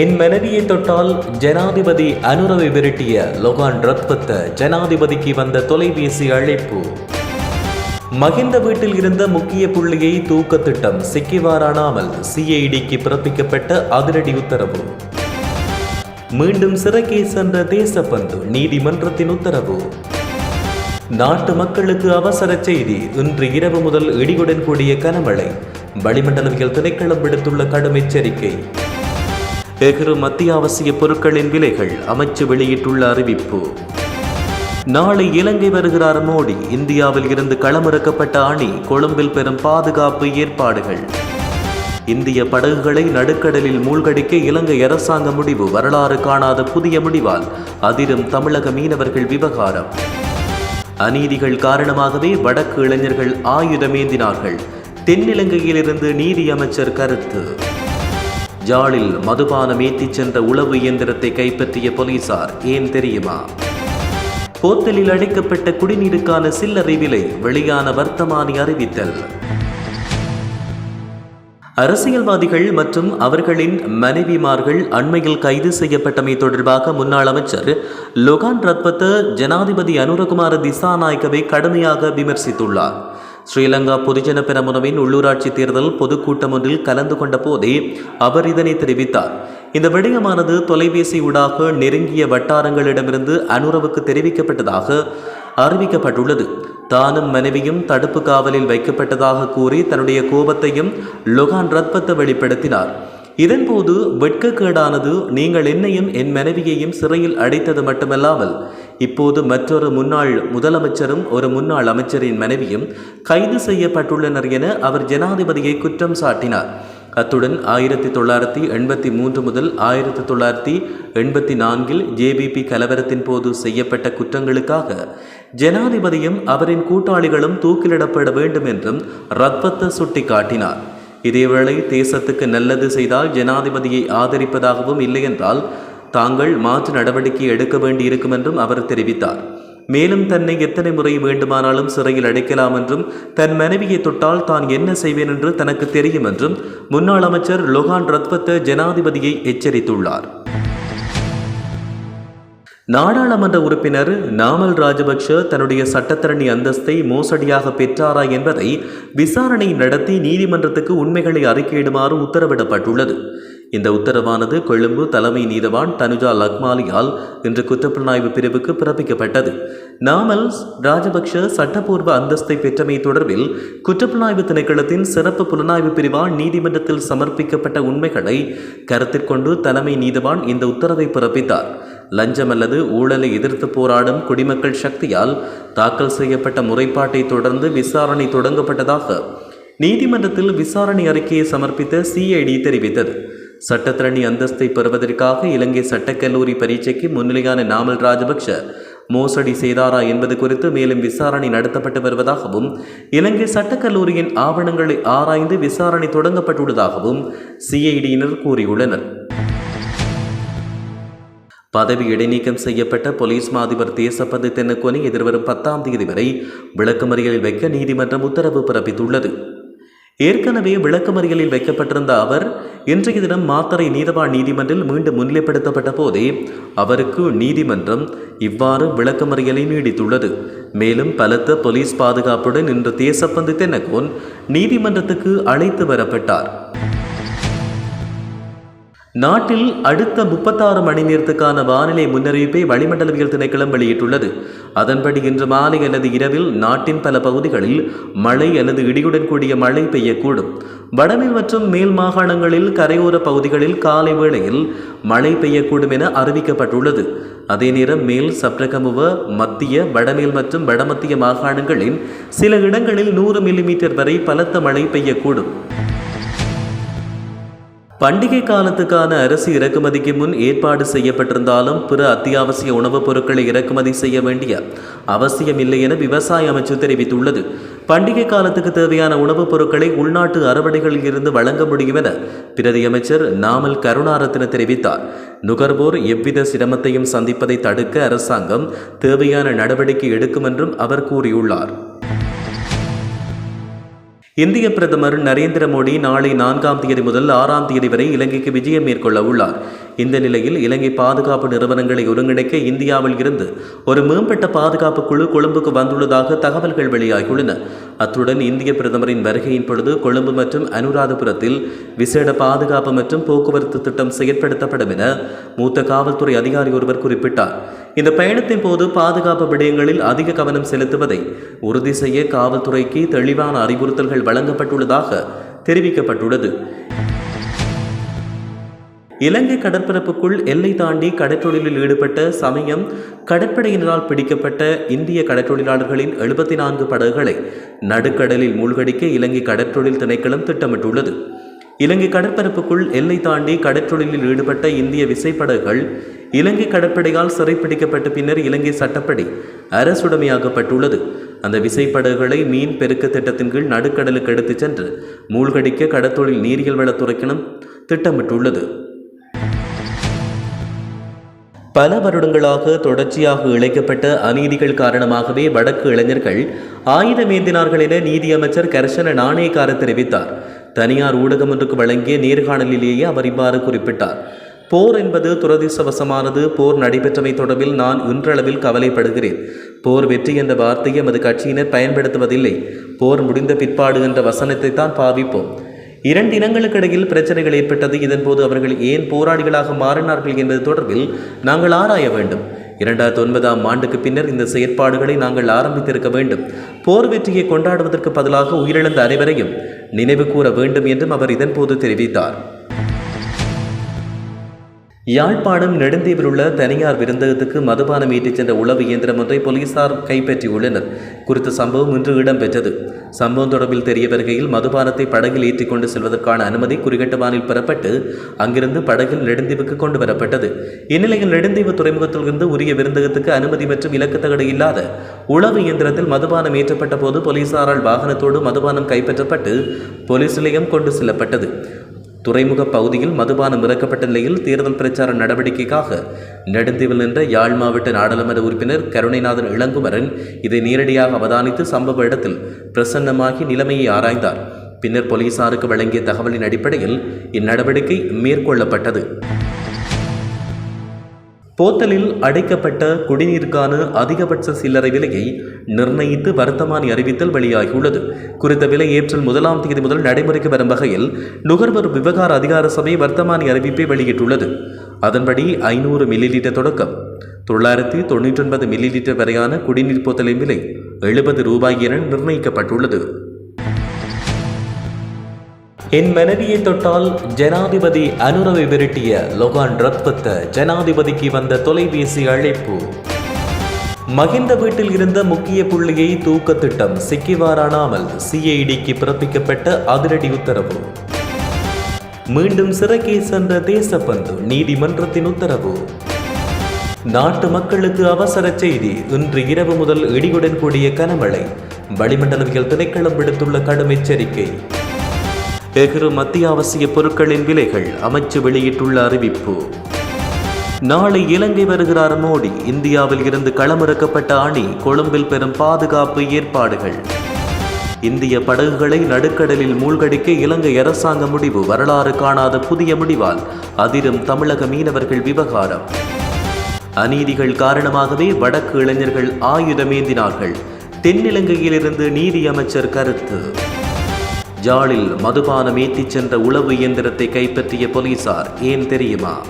என் மனைவியை தொட்டால் ஜனாதிபதி அனுரவை விரட்டிய லொகான் ரத்பத்த ஜனாதிபதிக்கு வந்த தொலைபேசி அழைப்பு. மகிந்த வீட்டில் இருந்த முக்கிய புள்ளியை தூக்க திட்டம் சிக்கிவாரானாமல் சிஐடிக்கு பிறப்பிக்கப்பட்ட அதிரடி உத்தரவு. மீண்டும் சிறைக்கே சென்ற தேசப்பந்து நீதிமன்றத்தின் உத்தரவு. நாட்டு மக்களுக்கு அவசர செய்தி இன்று இரவு முதல் இடியுடன் கூடிய கனமழை. வளிமண்டலவியல் திணைக்களம் விடுத்துள்ள கடும் எச்சரிக்கை. எகிரும் அத்தியாவசிய பொருட்களின் விலைகள் அமைச்சு வெளியிட்டுள்ள அறிவிப்பு. நாளை இலங்கை வருகிறார் மோடி. இந்தியாவில் இருந்து களமிறக்கப்பட்ட அணி கொழும்பில் பெறும் பாதுகாப்பு ஏற்பாடுகள். இந்திய படகுகளை நடுக்கடலில் மூழ்கடிக்க இலங்கை அரசாங்க முடிவு. வரலாறு காணாத புதிய முடிவால் அதிரும் தமிழக மீனவர்கள் விவகாரம். அநீதிகள் காரணமாகவே வடக்கு இளைஞர்கள் ஆயுதமேந்தினார்கள். தென்னிலங்கையிலிருந்து நீதி அமைச்சர் கருத்து. ஜாலில் மதுபானம் ஏற்றிச் சென்ற உளவு இயந்திரத்தை கைப்பற்றிய போலீசார் ஏன் தெரியுமா? போத்தலில் அடைக்கப்பட்ட குடிநீருக்கான சில்லறை விலை வெளியான வர்த்தமானி அறிவித்தல். அரசியல்வாதிகள் மற்றும் அவர்களின் மனைவிமார்கள் அண்மையில் கைது செய்யப்பட்டமை தொடர்பாக முன்னாள் அமைச்சர் லொகான் ரத்பத்த ஜனாதிபதி அனுரகுமார திசாநாயக்கவை கடுமையாக விமர்சித்துள்ளார். ஸ்ரீலங்கா பொதுஜன பெரமுனவின் உள்ளூராட்சி தேர்தல் பொதுக்கூட்டம் ஒன்றில் கலந்து கொண்ட போதே அவர் இதனை தெரிவித்தார். இந்த விடயமானது தொலைபேசி ஊடாக நெருங்கிய வட்டாரங்களிடமிருந்து அனுரவுக்கு தெரிவிக்கப்பட்டதாக அறிவிக்கப்பட்டுள்ளது. தானும் மனைவியும் தடுப்பு காவலில் வைக்கப்பட்டதாக கூறி தன்னுடைய கோபத்தையும் லொகான் ரத்பத்தை வெளிப்படுத்தினார். இதன்போது வெட்கக்கேடானது நீங்கள் என்னையும் என் மனைவியையும் சிறையில் அடைத்தது மட்டுமல்லாமல் இப்போது மற்றொரு முன்னாள் முதலமைச்சரும் ஒரு முன்னாள் அமைச்சரின் மனைவியும் கைது செய்யப்பட்டுள்ளனர் என அவர் ஜனாதிபதியை குற்றம் சாட்டினார். அத்துடன் ஆயிரத்தி தொள்ளாயிரத்தி எண்பத்தி மூன்று முதல் ஆயிரத்தி தொள்ளாயிரத்தி எண்பத்தி நான்கில் ஜேபிபி கலவரத்தின் போது செய்யப்பட்ட குற்றங்களுக்காக ஜனாதிபதியும் அவரின் கூட்டாளிகளும் தூக்கிலிடப்பட வேண்டும் என்றும் ரத்வத்த சுட்டிக்காட்டினார். இதேவேளை தேசத்துக்கு நல்லது செய்தால் ஜனாதிபதியை ஆதரிப்பதாகவும் இல்லையென்றால் தாங்கள் மாற்று நடவடிக்கை எடுக்க வேண்டியிருக்கும் என்றும் அவர் தெரிவித்தார். மேலும் தன்னை எத்தனை முறை வேண்டுமானாலும் சிறையில் அடைக்கலாம் என்றும் தன் மனைவியை தொட்டால் தான் என்ன செய்வேன் என்று தனக்கு தெரியும் என்றும் முன்னாள் அமைச்சர் லொகான் ரத்வத்த ஜனாதிபதியை எச்சரித்துள்ளார். நாடாளுமன்ற உறுப்பினர் நாமல் ராஜபக்ஷ தன்னுடைய சட்டத்தரணி அந்தஸ்தை மோசடியாக பெற்றாரா என்பதை விசாரணை நடத்தி நீதிமன்றத்துக்கு உண்மைகளை அறிக்கையிடுமாறு உத்தரவிடப்பட்டுள்ளது. இந்த உத்தரவானது கொழும்பு தலைமை நீதவான் தனுஜா லக்மாலியால் இன்று குற்றப்புலனாய்வு பிரிவுக்கு பிறப்பிக்கப்பட்டது. நாமல் ராஜபக்ஷ சட்டப்பூர்வ அந்தஸ்தை பெற்றமை தொடர்பில் குற்றப்புலனாய்வு திணைக்களத்தின் சிறப்பு புலனாய்வு பிரிவால் நீதிமன்றத்தில் சமர்ப்பிக்கப்பட்ட உண்மைகளை கருத்திற்கொண்டு தலைமை நீதவான் இந்த உத்தரவை பிறப்பித்தார். லஞ்சம் அல்லது ஊழலை எதிர்த்து போராடும் குடிமக்கள் சக்தியால் தாக்கல் செய்யப்பட்ட முறைப்பாட்டை தொடர்ந்து விசாரணை தொடங்கப்பட்டதாக நீதிமன்றத்தில் விசாரணை அறிக்கையை சமர்ப்பித்த சிஐடி தெரிவித்தது. சட்டத்திரணி அந்தஸ்தை பெறுவதற்காக இலங்கை சட்டக்கல்லூரி பரீட்சைக்கு முன்னிலையான நாமல் ராஜபக்ஷ மோசடி செய்தாரா என்பது குறித்து மேலும் விசாரணை நடத்தப்பட்டு வருவதாகவும் இலங்கை சட்டக்கல்லூரியின் ஆவணங்களை ஆராய்ந்து விசாரணை தொடங்கப்பட்டுள்ளதாகவும் சிஐடியினர் கூறியுள்ளனர். பதவி இடைநீக்கம் செய்யப்பட்ட போலீஸ் மாதிபர் தேசப்பந்து தென்னக்கோனை எதிர்வரும் பத்தாம் தேதி வரை விளக்கமறியலில் வைக்க நீதிமன்றம் உத்தரவு பிறப்பித்துள்ளது. ஏற்கனவே விளக்கமறியலில் வைக்கப்பட்டிருந்த அவர் இன்றைய தினம் மாத்தறை நீதவான் நீதிமன்றில் மீண்டும் முன்னிலைப்படுத்தப்பட்ட போதே அவருக்கு நீதிமன்றம் இவ்வாறு விளக்கமறியலை நீடித்துள்ளது. மேலும் பலத்த போலீஸ் பாதுகாப்புடன் இன்று தேசப்பந்து தென்னகோன் நீதிமன்றத்துக்கு அழைத்து வரப்பட்டார். நாட்டில் அடுத்த முப்பத்தாறு மணி நேரத்துக்கான வானிலை முன்னறிவிப்பை வளிமண்டலவியல் திணைக்களம் வெளியிட்டுள்ளது. அதன்படி இன்று மாலை அல்லது இரவில் நாட்டின் பல பகுதிகளில் மழை அல்லது இடியுடன் கூடிய மழை பெய்யக்கூடும். வடமேல் மற்றும் மேல் மாகாணங்களில் கரையோர பகுதிகளில் காலை வேளையில் மழை பெய்யக்கூடும் என அறிவிக்கப்பட்டுள்ளது. அதே நேரம் மேல் சப்ரகமுவ மத்திய வடமேல் மற்றும் வடமத்திய மாகாணங்களின் சில இடங்களில் நூறு மில்லிமீட்டர் வரை பலத்த மழை பெய்யக்கூடும். பண்டிகை காலத்துக்கான அரிசி இறக்குமதிக்கு முன் ஏற்பாடு செய்யப்பட்டிருந்தாலும் பிற அத்தியாவசிய உணவுப் பொருட்களை இறக்குமதி செய்ய வேண்டிய அவசியம் இல்லை என விவசாய அமைச்சு தெரிவித்துள்ளது. பண்டிகை காலத்துக்கு தேவையான உணவுப் பொருட்களை உள்நாட்டு அறுவடைகளில் இருந்து வழங்க முடியும் என பிரதி அமைச்சர் நாமல் கருணாரத்ன தெரிவித்தார். நுகர்வோர் எவ்வித சிரமத்தையும் சந்திப்பதை தடுக்க அரசாங்கம் தேவையான நடவடிக்கை எடுக்கும் என்றும் அவர் கூறியுள்ளார். இந்திய பிரதமர் நரேந்திர மோடி நாளை நான்காம் தேதி முதல் ஆறாம் தேதி வரை இலங்கைக்கு விஜயம் மேற்கொள்ள உள்ளார். இந்த நிலையில் இலங்கை பாதுகாப்பு நிறுவனங்களை ஒருங்கிணைக்க இந்தியாவில் இருந்து ஒரு மேம்பட்ட பாதுகாப்பு குழு கொழும்புக்கு வந்துள்ளதாக தகவல்கள் வெளியாகியுள்ளன. அத்துடன் இந்திய பிரதமரின் வருகையின் பொழுது கொழும்பு மற்றும் அனுராதபுரத்தில் விசேட பாதுகாப்பு மற்றும் போக்குவரத்து திட்டம் செயற்படுத்தப்படும் என மூத்த காவல்துறை அதிகாரி ஒருவர் குறிப்பிட்டார். இந்த பயணத்தின் போது பாதுகாப்பு விடயங்களில் அதிக கவனம் செலுத்துவதை உறுதி செய்ய காவல்துறைக்கு தெளிவான அறிவுறுத்தல்கள் வழங்கப்பட்டுள்ளதாக தெரிவிக்கப்பட்டுள்ளது. இலங்கை கடற்பரப்புக்குள் எல்லை தாண்டி கடற்றொழிலில் ஈடுபட்ட சமயம் கடற்படையினரால் பிடிக்கப்பட்ட இந்திய கடற்றொழிலாளர்களின் எழுபத்தி நான்கு படகுகளை நடுக்கடலில் மூழ்கடிக்க இலங்கை கடற்றொழில் திணைக்களம் திட்டமிட்டுள்ளது. இலங்கை கடற்பரப்புக்குள் எல்லை தாண்டி கடற்றொழிலில் ஈடுபட்ட இந்திய விசைப்படகுகள் இலங்கை கடற்படையால் சிறைப்பிடிக்கப்பட்ட பின்னர் இலங்கை சட்டப்படி அரசுடைமையாக்கப்பட்டுள்ளது. அந்த விசைப்படகுகளை மீன் பெருக்க திட்டத்தின் கீழ் நடுக்கடலுக்கு எடுத்துச் சென்று மூழ்கடிக்க கடத்தொழில் நீரியல் வளத்துறைக்கினம் திட்டமிட்டுள்ளது. பல வருடங்களாக தொடர்ச்சியாக இழைக்கப்பட்ட அநீதிகள் காரணமாகவே வடக்கு இளைஞர்கள் ஆயுதமேந்தினார்கள் என நீதியமைச்சர் கர்ஷன நாணயக்கார தெரிவித்தார். தனியார் ஊடகம் ஒன்றுக்கு வழங்கிய நேர்காணலிலேயே அவர் இவ்வாறு குறிப்பிட்டார். போர் என்பது துரதிர்ஷ்டவசமானது. போர் நடைபெற்றமை தொடர்பில் நான் இன்றளவில் கவலைப்படுகிறேன். போர் வெற்றி என்ற வார்த்தையை எமது கட்சியினர் பயன்படுத்துவதில்லை. போர் முடிந்த பிற்பாடு என்ற வசனத்தை தான் பாவிப்போம். இரண்டு இனங்களுக்கு இடையில் பிரச்சனைகள் ஏற்பட்டது. இதன்போது அவர்கள் ஏன் போராளிகளாக மாறினார்கள் என்பது தொடர்பில் நாங்கள் ஆராய வேண்டும். இரண்டாயிரத்தி ஒன்பதாம் ஆண்டுக்கு பின்னர் இந்த செயற்பாடுகளை நாங்கள் ஆரம்பித்திருக்க வேண்டும். போர் வெற்றியை கொண்டாடுவதற்கு பதிலாக உயிரிழந்த அனைவரையும் நினைவு கூற வேண்டும் என்றும் அவர் இதன்போது தெரிவித்தார். யாழ்ப்பாணம் நெடுந்தீவில் உள்ள தனியார் விருந்தகத்துக்கு மதுபானம் ஈட்டிச் சென்ற உளவு இயந்திரம் ஒன்றை போலீசார் கைப்பற்றியுள்ளனர். குறித்த சம்பவம் இன்று இடம்பெற்றது. சம்பவம் தொடர்பில் தெரிய வருகையில் மதுபானத்தை படகில் ஏற்றிக் கொண்டு செல்வதற்கான அனுமதி குறிகட்டுவானில் பெறப்பட்டு அங்கிருந்து படகில் நெடுந்தீவுக்கு கொண்டு வரப்பட்டது. இந்நிலையில் நெடுந்தீவு துறைமுகத்திலிருந்து உரிய விருந்தகத்துக்கு அனுமதி மற்றும் இலக்குத்தகடு இல்லாத உளவு இயந்திரத்தில் மதுபானம் ஏற்றப்பட்ட போது போலீசாரால் வாகனத்தோடு மதுபானம் கைப்பற்றப்பட்டு போலீஸ் நிலையம் கொண்டு செல்லப்பட்டது. துறைமுக பகுதியில் மதுபானம் இறக்கப்பட்ட நிலையில் தேர்தல் பிரச்சார நடவடிக்கைக்காக நெடுந்தீவில் நின்ற யாழ் மாவட்ட நாடாளுமன்ற உறுப்பினர் கருணைநாதன் இளங்குமரன் இதை நேரடியாக அவதானித்து சம்பவ இடத்தில் பிரசன்னமாகி நிலைமையை ஆராய்ந்தார். பின்னர் போலீசாருக்கு வழங்கிய தகவலின் அடிப்படையில் இந்நடவடிக்கை மேற்கொள்ளப்பட்டது. போத்தலில் அடைக்கப்பட்ட குடிநீருக்கான அதிகபட்ச சில்லறை விலையை நிர்ணயித்து வர்த்தமானி அறிவித்தல் வெளியாகியுள்ளது. குறித்த விலை ஏப்ரல் முதலாம் தேதி முதல் நடைமுறைக்கு வரும் வகையில் நுகர்வோர் விவகார அதிகார சபை வர்த்தமானி அறிவிப்பை வெளியிட்டுள்ளது. அதன்படி ஐநூறு மில்லி லிட்டர் தொடக்கம். தொள்ளாயிரத்தி தொண்ணூற்றி ஒன்பது மில்லி லிட்டர் வரையான குடிநீர் போத்தலின் விலை எழுபது ரூபாய் என நிர்ணயிக்கப்பட்டுள்ளது. என் மனைவியை தொட்டால் ஜனாதிபதி அனுரவை விரட்டிய லொகான் ரத்பத்த ஜனாதிபதிக்கு வந்த தொலைபேசி அழைப்பு. மகிந்த வீட்டில் இருந்த முக்கிய புள்ளியை தூக்க திட்டம் சிக்கிவாரானாமல் சிஐடிக்கு பிறப்பிக்கப்பட்ட அதிரடி உத்தரவு. மீண்டும் சிறைக்கு சென்ற தேசப்பந்து நீதிமன்றத்தின் உத்தரவு. நாட்டு மக்களுக்கு அவசர செய்தி இன்று இரவு முதல் இடியுடன் கூடிய கனமழை. வளிமண்டலவியல் திணைக்களம் விடுத்துள்ள கடும் எச்சரிக்கை. எகிரும் அத்தியாவசிய பொருட்களின் விலைகள் அமைச்சு வெளியிட்டுள்ள அறிவிப்பு. நாளை இலங்கை வருகிறார் மோடி. இந்தியாவில் இருந்து களமிறக்கப்பட்ட அணி கொழும்பில் பெறும் பாதுகாப்பு ஏற்பாடுகள். இந்திய படகுகளை நடுக்கடலில் மூழ்கடிக்க இலங்கை அரசாங்க முடிவு. வரலாறு காணாத புதிய முடிவால் அதிரும் தமிழக மீனவர்கள் விவகாரம். அநீதிகள் காரணமாகவே வடக்கு இளைஞர்கள் ஆயுதமேந்தினார்கள். தென்னிலங்கையிலிருந்து நீதி அமைச்சர் கருத்து. ஜாலில் மதுபானம் ஏற்றிச் சென்ற உளவு இயந்திரத்தை கைப்பற்றிய போலீசார் ஏன் தெரியுமா?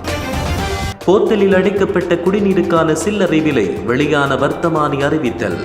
போத்தலில் அடைக்கப்பட்ட குடிநீருக்கான சில்லறை விலை வெளியான வர்த்தமானி அறிவித்தல்.